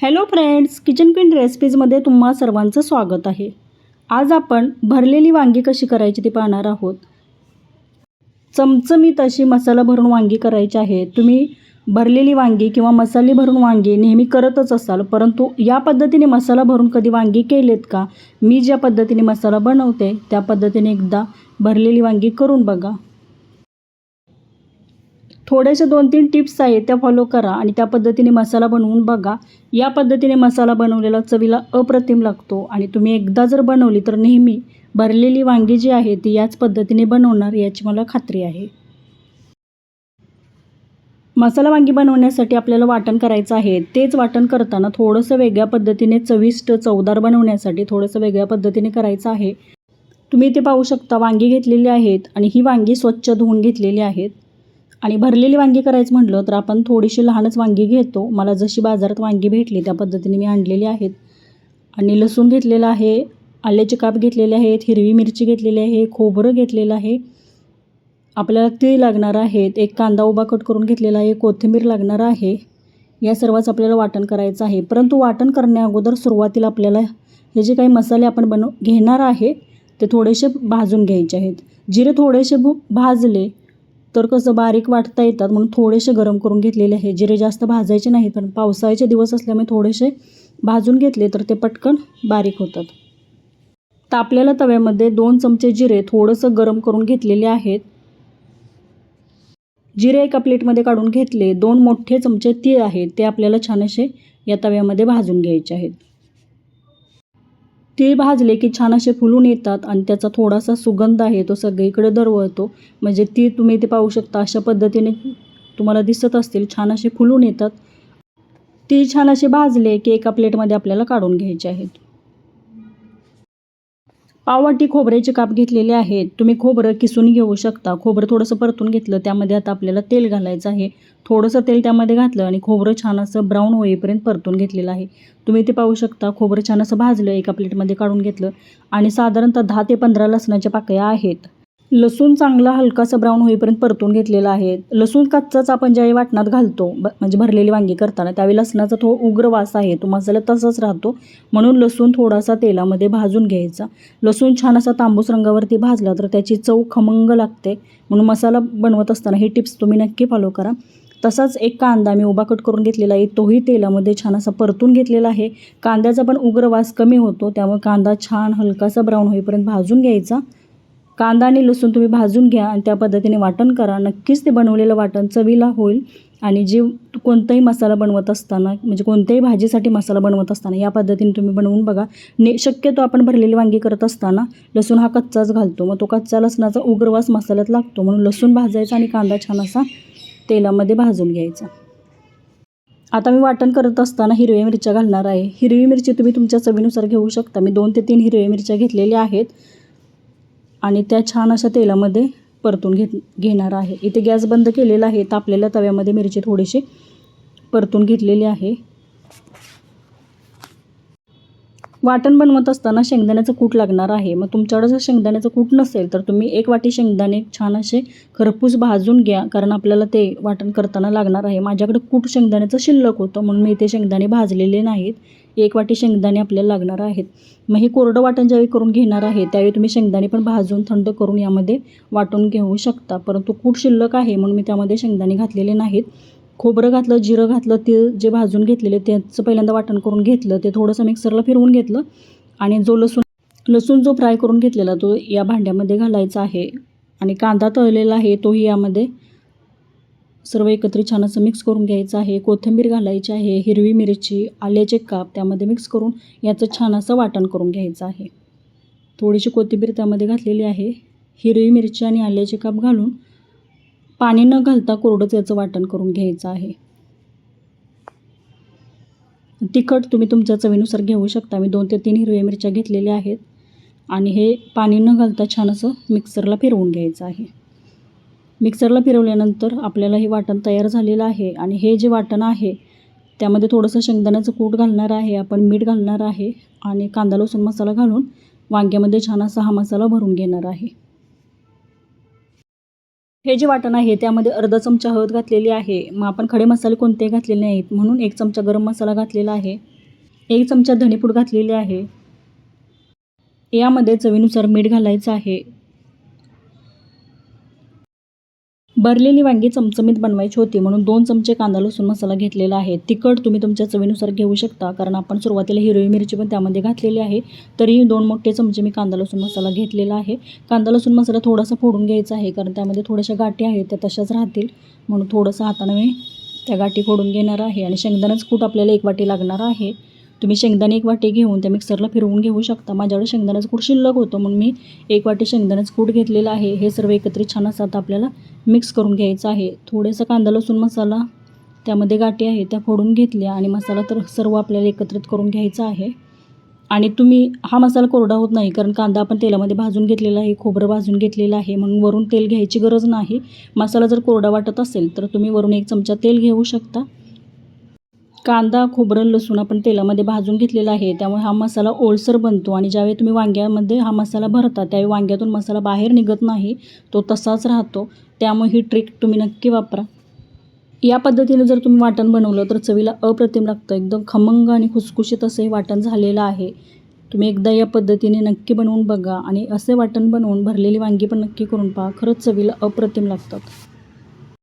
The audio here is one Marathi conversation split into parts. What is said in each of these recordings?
हॅलो फ्रेंड्स किचन क्वीन रेसिपीजमध्ये तुम्हा सर्वांचं स्वागत आहे. आज आपण भरलेली वांगी कशी करायची ती पाहणार आहोत. चमचमीत अशी मसाला भरून वांगी करायची आहे. तुम्ही भरलेली वांगी किंवा मसाले भरून वांगी नेहमी करतच असाल परंतु या पद्धतीने मसाला भरून कधी वांगी केलेत का? मी ज्या पद्धतीने मसाला बनवते त्या पद्धतीने एकदा भरलेली वांगी करून बघा. थोड्याशा दोन तीन टिप्स आहेत त्या फॉलो करा आणि त्या पद्धतीने मसाला बनवून बघा. या पद्धतीने मसाला बनवलेला चवीला अप्रतिम लागतो आणि तुम्ही एकदा जर बनवली तर नेहमी भरलेली वांगी जी आहे ती याच पद्धतीने बनवणार याची मला खात्री आहे. मसाला वांगी बनवण्यासाठी आपल्याला वाटण करायचं आहे. तेच वाटण करताना थोडंसं वेगळ्या पद्धतीने चविष्ट चवदार बनवण्यासाठी थोडंसं वेगळ्या पद्धतीने करायचं आहे. तुम्ही इथे पाहू शकता वांगी घेतलेली आहेत आणि ही वांगी स्वच्छ धुवून घेतलेली आहेत. आणि भरलेली वांगी करायचं म्हटलं तर आपण थोडीशी लहानच वांगी घेतो. मला जशी बाजारात वांगी भेटली त्या पद्धतीने मी आणलेली आहेत. आणि लसूण घेतलेलं आहे आल्याचे काप घेतलेले आहेत हिरवी मिरची घेतलेली आहे खोबरं घेतलेलं आहे. आपल्याला तीळ लागणार आहेत एक कांदा उभा कट करून घेतलेला आहे कोथिंबीर लागणार आहे. या सर्वच आपल्याला वाटण करायचं आहे. परंतु वाटण करण्या अगोदर सुरुवातीला आपल्याला हे जे काही मसाले आपण बनव घेणार आहे ते थोडेसे भाजून घ्यायचे आहेत. जिरे थोडेसे भू भाजले तर कसं बारीक वाटता येतात. म्हणून थोडेसे गरम करून घेतलेले आहे जिरे जास्त भाजायचे नाहीत कारण पावसाळ्याचे दिवस असल्यामुळे थोडेसे भाजून घेतले तर ते पटकन बारीक होतात. तापलेल्या तव्यामध्ये दोन चमचे जिरे थोडंसं गरम करून घेतलेले आहेत. जिरे एका प्लेटमध्ये काढून घेतले. दोन मोठे चमचे तीळ आहेत ते आपल्याला छान असे या तव्यामध्ये भाजून घ्यायचे आहेत. तीळ भाजले की छान असे फुलून येतात आणि त्याचा थोडासा सुगंध आहे तो सगळीकडे दरवळतो. म्हणजे तीळ तुम्ही ते पाहू शकता अशा पद्धतीने तुम्हाला दिसत असतील छान असे फुलून येतात. तीळ छान असे भाजले की एका प्लेटमध्ये आपल्याला काढून घ्यायचे आहेत. पाववाटी खोबऱ्याचे काप घेतलेले आहेत तुम्ही खोबरं किसून घेऊ शकता. खोबरं थोडंसं परतून घेतलं त्यामध्ये आता आपल्याला तेल घालायचं आहे. थोडंसं तेल त्यामध्ये घातलं आणि खोबरं छान असं ब्राऊन होईपर्यंत परतून घेतलेलं आहे. तुम्ही ते पाहू शकता खोबरं छान असं भाजलं एका प्लेटमध्ये काढून घेतलं. आणि साधारणतः दहा ते पंधरा लसणाच्या पाकळ्या आहेत. लसूण चांगला हलकासा ब्राऊन होईपर्यंत परतून घेतलेला आहे. लसूण कच्चाच आपण ज्यावेळी वाटणात घालतो ब म्हणजे भरलेली वांगी करताना त्यावेळी लसणाचा थो उग्र वास आहे. तो मसाला तसाच राहतो. म्हणून लसूण थोडासा तेलामध्ये भाजून घ्यायचा. लसूण छान असा तांबूस रंगावरती भाजला तर त्याची चव खमंग लागते. म्हणून मसाला बनवत असताना ही टिप्स तुम्ही नक्की फॉलो करा. तसाच एक कांदा मी उभा कट करून घेतलेला आहे. तोही तेलामध्ये छान असा परतून घेतलेला आहे. कांद्याचा पण उग्र वास कमी होतो. त्यामुळे कांदा छान हलकासा ब्राऊन होईपर्यंत भाजून घ्यायचा. कांदा आणि लसूण तुम्ही भाजून घ्या आणि त्या पद्धतीने वाटण करा. नक्कीच ते बनवलेलं वाटण चवीला होईल आणि जे कोणताही मसाला बनवत असताना म्हणजे कोणत्याही भाजीसाठी मसाला बनवत असताना या पद्धतीने तुम्ही बनवून बघा. ने शक्यतो आपण भरलेली वांगी करत असताना लसूण हा कच्चाच घालतो. मग तो कच्चा लसणाचा उग्रवास मसाल्यात लागतो. म्हणून लसूण भाजायचा आणि कांदा छान असा तेलामध्ये भाजून घ्यायचा. आता मी वाटण करत असताना हिरव्या मिरच्या घालणार आहे. हिरवी मिरची तुम्ही तुमच्या चवीनुसार घेऊ शकता. मी दोन ते तीन हिरव्या मिरच्या घेतलेल्या आहेत. आणि त्या छान अशा तेलामध्ये परतून घेत घेणार आहे. इथे गॅस बंद केलेला आहे. तापलेल्या तव्यामध्ये मिरची थोडीशी परतून घेतलेली आहे. वाटण बनवत असताना शेंगदाण्याचं कूट लागणार आहे. मग तुमच्याकडे जर शेंगदाण्याचं कूट नसेल तर तुम्ही एक वाटी शेंगदाणे छान असे खरपूस भाजून घ्या कारण आपल्याला ते वाटण करताना लागणार आहे. माझ्याकडे कूट शेंगदाण्याचं शिल्लक होतं म्हणून मी इथे शेंगदाणे भाजलेले नाहीत. एक वाटी शेंगदाणे आपल्याला लागणार आहेत. मग हे कोरडं वाटण ज्यावेळी करून घेणार आहे त्यावेळी तुम्ही शेंगदाणे पण भाजून थंड करून यामध्ये वाटून घेऊ शकता. परंतु कूट शिल्लक आहे म्हणून मी त्यामध्ये शेंगदाणे घातलेले नाहीत. खोबरं घातलं जिरं घातलं ते जे भाजून घेतलेले त्याचं पहिल्यांदा वाटण करून घेतलं ते थोडंसं मिक्सरला फिरवून घेतलं आणि जो लसूण लसूण जो फ्राय करून घेतलेला तो या भांड्यामध्ये घालायचा आहे आणि कांदा तळलेला आहे तोही यामध्ये सर्व एकत्रित छान असं मिक्स करून घ्यायचं आहे. कोथिंबीर घालायची आहे हिरवी मिरची आल्याचे काप त्यामध्ये मिक्स करून याचं छान असं वाटण करून घ्यायचं आहे. थोडीशी कोथिंबीर त्यामध्ये घातलेली आहे. हिरवी मिरची आणि आल्याचे काप घालून पाणी न घालता कोरडंच याचं वाटण करून घ्यायचं आहे. तिखट तुम्ही तुमच्या चवीनुसार घेऊ शकता. मी दोन ते तीन हिरव्या मिरच्या घेतलेल्या आहेत आणि हे पाणी न घालता छान असं मिक्सरला फिरवून घ्यायचं आहे. मिक्सरला फिरवल्यानंतर आपल्याला हे वाटण तयार झालेलं आहे आणि हे जे वाटण आहे त्यामध्ये थोडंसं शेंगदाण्याचं कूट घालणार आहे. आपण मीठ घालणार आहे आणि कांदा लसूण मसाला घालून वांग्यामध्ये छान असा हा मसाला भरून घेणार आहे. हे जे वाटण आहे त्यामध्ये अर्धा चमचा हळद घातलेली आहे. मग आपण खडे मसाले कोणते घातलेले नाहीत. म्हणून एक चमचा गरम मसाला घातलेला आहे. एक चमचा धणेपूड घातलेली आहे. यामध्ये चवीनुसार मीठ घालायचं आहे. भरलेली वांगी चमचमीत बनवायची होती म्हणून दोन चमचे कांदा लसूण मसाला घेतलेला आहे. तिखट तुम्ही तुमच्या चवीनुसार घेऊ शकता कारण आपण सुरुवातीला हिरवी मिरची पण त्यामध्ये घातलेली आहे. तरीही दोन मोठे चमचे मी कांदा लसूण मसाला घेतलेला आहे. कांदा लसूण मसाला थोडासा फोडून घ्यायचा आहे कारण त्यामध्ये थोड्याशा गाठी आहेत त्या तशाच राहतील. म्हणून थोडंसं हाताने मी त्या गाठी फोडून घेणार आहे आणि शेंगदाणाच कूट आपल्याला एक वाटी लागणार आहे. तुम्ही शेंगदाणे एक वाटी घेऊन त्या मिक्सरला फिरवून घेऊ शकता. माझ्याकडे शेंगदाण्याचं कूट शिल्लक होतं म्हणून मी एक वाटी शेंगदाण्याचं कूट घेतलेलं आहे. हे सर्व एकत्रित छान असं आता आपल्याला मिक्स करून घ्यायचं आहे. थोडंसं कांदा लसूण मसाला त्यामध्ये गाठी आहे त्या फोडून घेतल्या आणि मसाला तर सर्व आपल्याला एकत्रित करून घ्यायचा आहे. आणि तुम्ही हा मसाला कोरडा होत नाही कारण कांदा आपण तेलामध्ये भाजून घेतलेला आहे खोबरं भाजून घेतलेलं आहे. म्हणून वरून तेल घ्यायची गरज नाही. मसाला जर कोरडा वाटत असेल तर तुम्ही वरून एक चमचा तेल घेऊ शकता. कांदा खोबरं लसूण आपण तेलामध्ये भाजून घेतलेला आहे. त्यामुळे हा मसाला ओलसर बनतो आणि ज्यावेळी तुम्ही वांग्यामध्ये हा मसाला भरता त्यावेळी वांग्यातून मसाला बाहेर निघत नाही तो तसाच राहतो. त्यामुळे ही ट्रिक तुम्ही नक्की वापरा. या पद्धतीने जर तुम्ही वाटण बनवलं तर चवीला अप्रतिम लागतं. एकदम खमंग आणि खुसखुशीत असं हे वाटण झालेलं आहे. तुम्ही एकदा या पद्धतीने नक्की बनवून बघा आणि असे वाटण बनवून भरलेली वांगी पण नक्की करून पहा. खरंच चवीला अप्रतिम लागतात.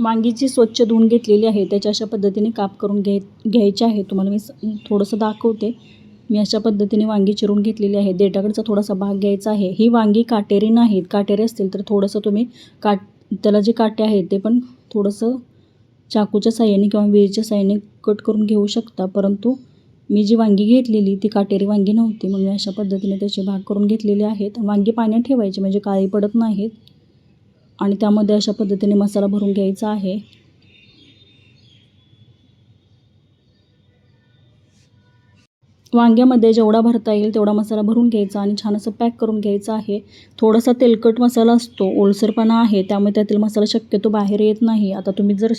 वांगीची स्वच्छ धुवून घेतलेली आहे. त्याच्या अशा पद्धतीने काप करून घे घ्यायचे आहे. तुम्हाला मी स- थोडंसं दाखवते. मी अशा पद्धतीने वांगी चिरून घेतलेली आहे. देठाकडचा थोडासा भाग घ्यायचा आहे. ही वांगी काटेरी नाहीत. काटेरी असतील तर थोडंसं तुम्ही काट त्याला जे काटे आहेत ते पण थोडंसं चाकूच्या साह्याने किंवा विळीच्या साह्याने कट करून घेऊ शकता. परंतु मी जी वांगी घेतलेली ती काटेरी वांगी नव्हती. म्हणून मी अशा पद्धतीने त्याचे भाग करून घेतलेले आहेत. वांगी पाण्यात ठेवायचे म्हणजे काळी पडत नाहीत. आणि त्यामध्ये अशा पद्धतीने मसाला भरून घ्यायचा आहे. वांग्यामध्ये जेवढा भरता येईल तेवढा मसाला भरून घ्यायचा आणि छान असं पॅक करून घ्यायचा आहे. थोडासा तेलकट मसाला असतो ओलसरपणा आहे त्यामुळे त्यातील मसाला शक्यतो बाहेर येत नाही. आता तुम्ही जर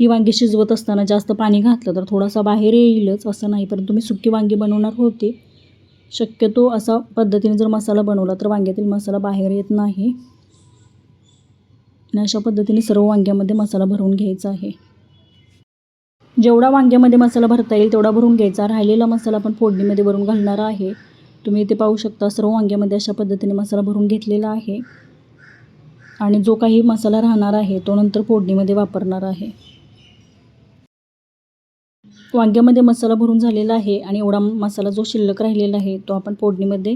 ही वांगी शिजवत असताना जास्त पाणी घातलं तर थोडासा बाहेर येईलच असं नाही. पण तुम्ही सुकी वांगी बनवणार होती शक्यतो असा पद्धतीने जर मसाला बनवला तर वांग्यातील मसाला बाहेर येत नाही. आणि अशा पद्धतीने सर्व वांग्यामध्ये मसाला भरून घ्यायचा आहे. जेवढा वांग्यामध्ये मसाला भरता येईल तेवढा भरून घ्यायचा. राहिलेला मसाला आपण फोडणीमध्ये भरून घालणार आहे. तुम्ही इथे पाहू शकता सर्व वांग्यामध्ये अशा पद्धतीने मसाला भरून घेतलेला आहे. आणि जो काही मसाला राहणार आहे तो नंतर फोडणीमध्ये वापरणार आहे. वांग्यामध्ये मसाला भरून झालेला आहे आणि एवढा मसाला जो शिल्लक राहिलेला आहे तो आपण फोडणीमध्ये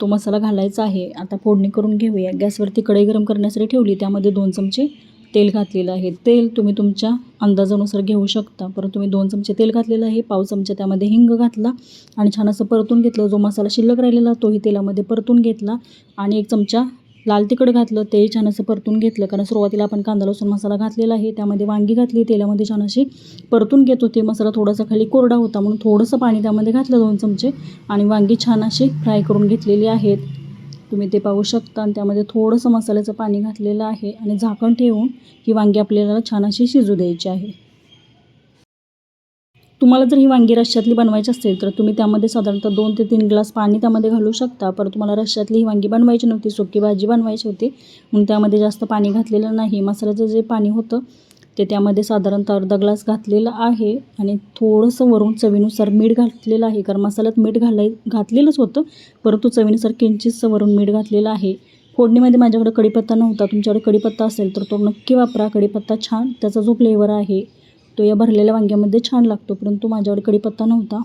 तो मसाला घालायचा आहे. आता फोडणी करून घेऊया. गॅसवरती कढई गरम करण्यासाठी ठेवली. त्यामध्ये दोन चमचे तेल घातलेलं आहे. तेल तुम्ही तुमच्या अंदाजानुसार घेऊ शकता. परंतु तुम्ही दोन चमचे तेल घातलेलं आहे. पाव चमचा त्यामध्ये हिंग घातला आणि छान असं परतून घेतलं. जो मसाला शिल्लक राहिलेला तोही तेलामध्ये परतून घेतला आणि एक चमचा लाल तिखट घातलं तेही छान असं परतून घेतलं कारण सुरुवातीला आपण कांदा लसूण मसाला घातलेला आहे. त्यामध्ये वांगी घातली तेलामध्ये छान अशी परतून घेत होते. मसाला थोडासा खाली कोरडा होता म्हणून थोडंसं पाणी त्यामध्ये घातलं दोन चमचे. आणि वांगी छान अशी फ्राय करून घेतलेली आहेत. तुम्ही ते पाहू शकता. आणि त्यामध्ये थोडंसं मसाल्याचं पाणी घातलेलं आहे. आणि झाकण ठेवून ही वांगी आपल्याला छान अशी शिजू द्यायची आहे. तुम्हाला जर ही वांगी रश्श्यातली बनवायची असेल तर तुम्ही त्यामध्ये साधारणतः दोन ते तीन ग्लास पाणी त्यामध्ये घालू शकता. पर तुम्हाला रश्श्यातली ही वांगी बनवायची नव्हती सुकी भाजी बनवायची होती. म्हणून त्यामध्ये जास्त पाणी घातलेलं नाही. मसाल्याचं जे पाणी होतं ते त्यामध्ये साधारणतः अर्धा ग्लास घातलेलं आहे आणि थोडंसं वरून चवीनुसार मीठ घातलेलं आहे. कारण मसाल्यात मीठ घालाय घातलेलंच होतं परंतु चवीनुसार किंचितचं वरून मीठ घातलेलं आहे. फोडणीमध्ये माझ्याकडे कडीपत्ता नव्हता. तुमच्याकडे कडीपत्ता असेल तर तो नक्की वापरा. कडीपत्ता छान त्याचा जो फ्लेवर आहे तो या भरलेल्या वांग्यामध्ये छान लागतो परंतु माझ्याकडे कढीपत्ता नव्हता.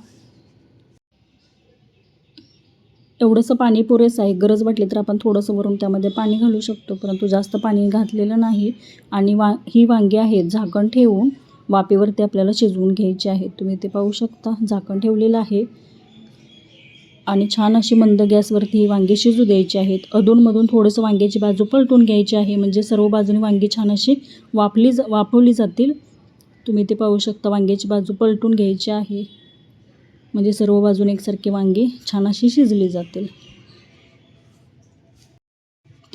एवढंसं पाणी पुरेसं आहे. गरज वाटली तर आपण थोडंसं वरून त्यामध्ये पाणी घालू शकतो परंतु जास्त पाणी घातलेलं नाही. आणि वा ही वांगी आहेत झाकण ठेवून वाफेवरती आपल्याला शिजवून घ्यायची आहे. तुम्ही ते पाहू शकता. झाकण ठेवलेलं आहे. आणि छान अशी मंद गॅसवरती ही वांगी शिजू द्यायची आहेत. अधूनमधून थोडंसं वांग्याची बाजू पलटून घ्यायची आहे. म्हणजे सर्व बाजूने वांगी छान अशी वाफली ज वाफवली जातील. तुम्ही ते पाहू शकता. वांग्याची बाजू पलटून घ्यायची आहे. म्हणजे सर्व बाजूने एकसारखी वांगी छान अशी शिजली जातील.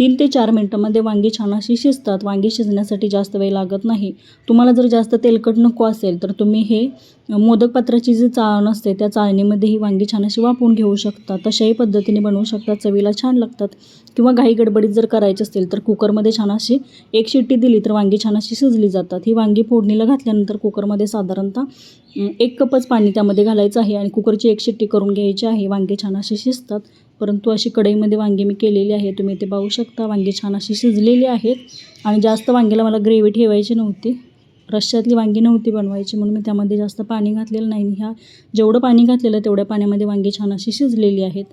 तीन ते चार मिनटामध्ये वांगी छान अशी शिजतात. वांगी शिजण्यासाठी जास्त वेळ लागत नाही. तुम्हाला जर जास्त तेलकट नको असेल तर तुम्ही हे मोदक पात्राची जी चाळण असते त्या चाळणीमध्ये ही वांगी छान अशी वापरून घेऊ शकता. तशाही पद्धतीने बनवू शकता. चवीला छान लागतात. किंवा घाई गडबडीत जर करायची असतील तर कुकरमध्ये छान अशी एक शिट्टी दिली तर वांगी छान अशी शिजली जातात. ही वांगी फोडणीला घातल्यानंतर कुकरमध्ये साधारणतः एक कपच पाणी त्यामध्ये घालायचं आहे आणि कुकरची एक शिट्टी करून घ्यायची आहे. वांगी छान अशी शिजतात. परंतु अशी कढईमध्ये वांगी मी केलेली आहे तुम्ही ते पाहू शकता वांगी छान अशी शिजलेली आहेत. आणि जास्त वांग्याला मला ग्रेव्ही ठेवायची नव्हती. रश्श्यातली वांगी नव्हती बनवायची म्हणून मी त्यामध्ये जास्त पाणी घातलेलं नाही. ह्या जेवढं पाणी घातलेलं तेवढ्या पाण्यामध्ये वांगी छान अशी शिजलेली आहेत.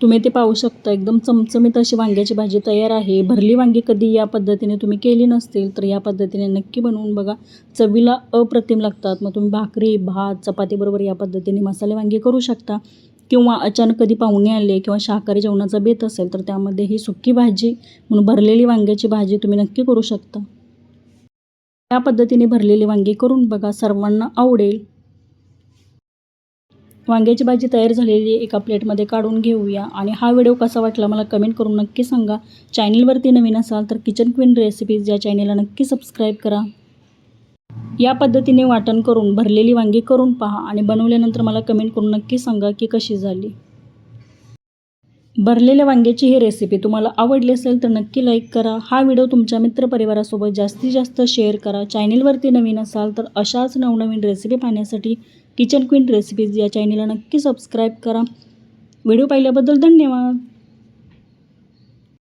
तुम्ही ते पाहू शकता एकदम चमचमीत अशी वांग्याची भाजी तयार आहे. भरली वांगी कधी या पद्धतीने तुम्ही केली नसतील तर या पद्धतीने नक्की बनवून बघा. चवीला अप्रतिम लागतात. मग तुम्ही भाकरी भात चपातीबरोबर या पद्धतीने मसाले वांगी करू शकता. किंवा अचानक कधी पाहुणे आले किंवा शाकाहारी जेवणाचा बेत असेल तर त्यामध्ये ही सुक्की भाजी म्हणून भरलेली वांग्याची भाजी तुम्ही नक्की करू शकता. या पद्धतीने भरलेली वांगी करून बघा सर्वांना आवडेल. वांग्याची भाजी तयार झालेली एका प्लेटमध्ये काढून घेऊया. आणि हा व्हिडिओ कसा वाटला मला कमेंट करून नक्की सांगा. चॅनलवरती नवीन असाल तर किचन क्वीन रेसिपीज या चॅनेलला नक्की सबस्क्राईब करा. या पद्धतीने वाटण करून भरलेली वांगी करून पहा आणि बनवल्यानंतर मला कमेंट करून नक्की सांगा की कशी झाली. भरलेल्या वांग्याची ही रेसिपी तुम्हाला आवडली असेल तर नक्की लाईक करा. हा व्हिडिओ तुमच्या मित्रपरिवारासोबत जास्तीत जास्त शेअर करा. चॅनेलवरती नवीन असाल तर अशाच नवनवीन रेसिपी पाहण्यासाठी किचन क्वीन रेसिपीज या चॅनेलला नक्की सबस्क्राईब करा. व्हिडिओ पाहिल्याबद्दल धन्यवाद.